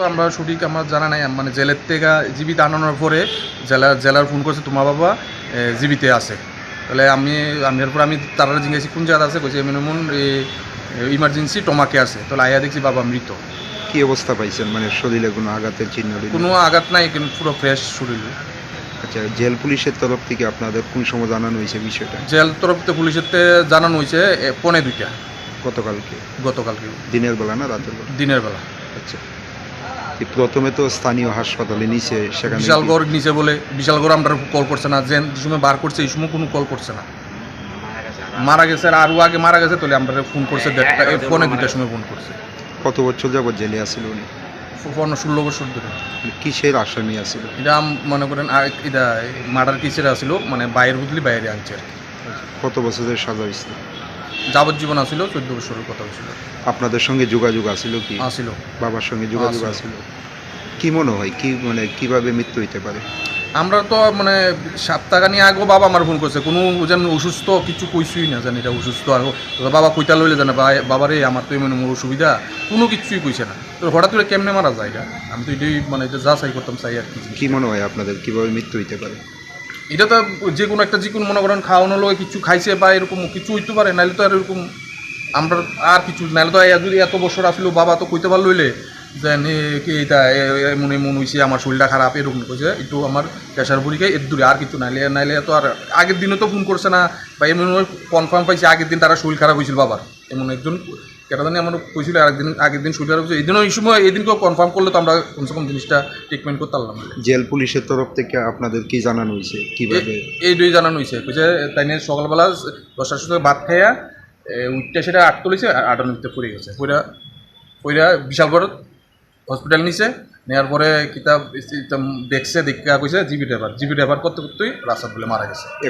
তো আমরা সঠিক আমার জানা নাই মানে জেলের থেকে জীবিত আনানোর পরে জেলা জেলার ফোন করছে তোমার বাবা জীবিতে আছে। তাহলে আমি আমি এরপর আমি তারা জিজ্ঞাসি কোন জায়গাতে আছে? কইছে এমন ইমার্জেন্সি টমাকে আছে। তাহলে আয়া দেখছি বাবা মৃত। কি অবস্থা পাইছেন? মানে শরীরে কোনো আঘাতের চিহ্ন? কোনো আঘাত নাই কিন্তু পুরো ফ্রেশ শরীর। আচ্ছা জেল পুলিশের তরফ থেকে আপনাদের কোন সময় জানানো হয়েছে বিষয়টা? জেল তরফ থেকে পুলিশের জানানো হয়েছে পৌনে দুইটা। গতকালকে। গতকালকে। দিনের বেলা না রাতের বেলা? দিনের বেলা। আচ্ছা। প্রথমে তো স্থানীয় হাসপাতালে নিচে সেখানে বিশালগড় নিচে বলে বিশালগড় আমরা কল করছে না। যে সময় বার করছে এই সময় কোনো কল করছে না। মারা গেছে আর আরও আগে মারা গেছে তাহলে আমরা ফোন করছে দেড়টা এ, পৌনে দুইটার সময় ফোন করছে। কত বছর যাবত জেলে আসছিল উনি? পনেরো ষোলো বছর ধরে। মানে কিসের আসামি আসছিল এটা আম- মনে করেন আর এটা মার্ডার কিসের আসিল মানে বাইরের বুঝলি বাইরে আনছে আর কি। কত বছরের সাজা হয়েছিল? যাবজ্জীবন আসিল চোদ্দ বছরের কথা হয়েছিল আপনাদের সঙ্গে যোগাযোগ আছিল কি? আসিল। বাবার সঙ্গে যোগাযোগ। আছিল কি মনে হয়? কি মানে কীভাবে মৃত্যু হইতে পারে? আমরা তো মানে সপ্তাহখানি আগেও বাবা আমার ফোন করছে। কোনো যেন অসুস্থ কিছু কইসুই না জানি এটা অসুস্থ আর বাবা কইতা লইলে জানে বাবারে আমার তো এমন এমন অসুবিধা। কোনো কিছুই কইছে না। তো হঠাৎ করে কেমনে মারা যায় এটা আমি তো এটাই মানে এটা যা চাই করতাম চাই আর কি মনে হয় আপনাদের? কীভাবে মৃত্যু হইতে পারে? এটা তো যে কোনো একটা, যে কোনো মনে করেন খাওয়ানো লোক কিছু খাইছে বা এরকম কিছু হইতে পারে, নাহলে তো আর এরকম আমরা আর কিছু, নাহলে তো যদি এত বছর আসলো, বাবা তো কইতে পারল হইলে, যে কি এটা এমন এমন হয়েছে আমার শরীরটা খারাপ, এরকম কইছে, একটু আমার প্রেশার পরীক্ষা, এর দূরে আর কিছু নাইলে নাইলে তো আর আগের দিনও তো ফোন করছে না, বা এমন কনফার্ম পাইছে আগের দিন তারা শরীর খারাপ হয়েছিল বাবার, এমন একজন কেটা জানি আমার কইছিল আরেকদিন আগের দিন খারাপ হয়েছে এই দিনও এই সময় এই দিনকেও কনফার্ম করলে তো আমরা কমসে কম জিনিসটা ট্রিটমেন্ট করতে পারলাম। জেল পুলিশের তরফ থেকে আপনাদের কি জানানো হয়েছে? কীভাবে? এই দুই জানানো হয়েছে। কইছে তাই নিয়ে সকালবেলা দশটার সময় ভাত খাইয়া উঠটা সেটা আট তুলেছে আটার নিতে পড়ে গেছে। পড়া পড়া বিশালগড় হসপিটাল নিছে নেওয়ার পরে কিতাব দেখছে দেখা কইছে জিবি ড্রাইভার জিবি ড্রাইভার করতে করতেই রাস্তা বলে মারা গেছে।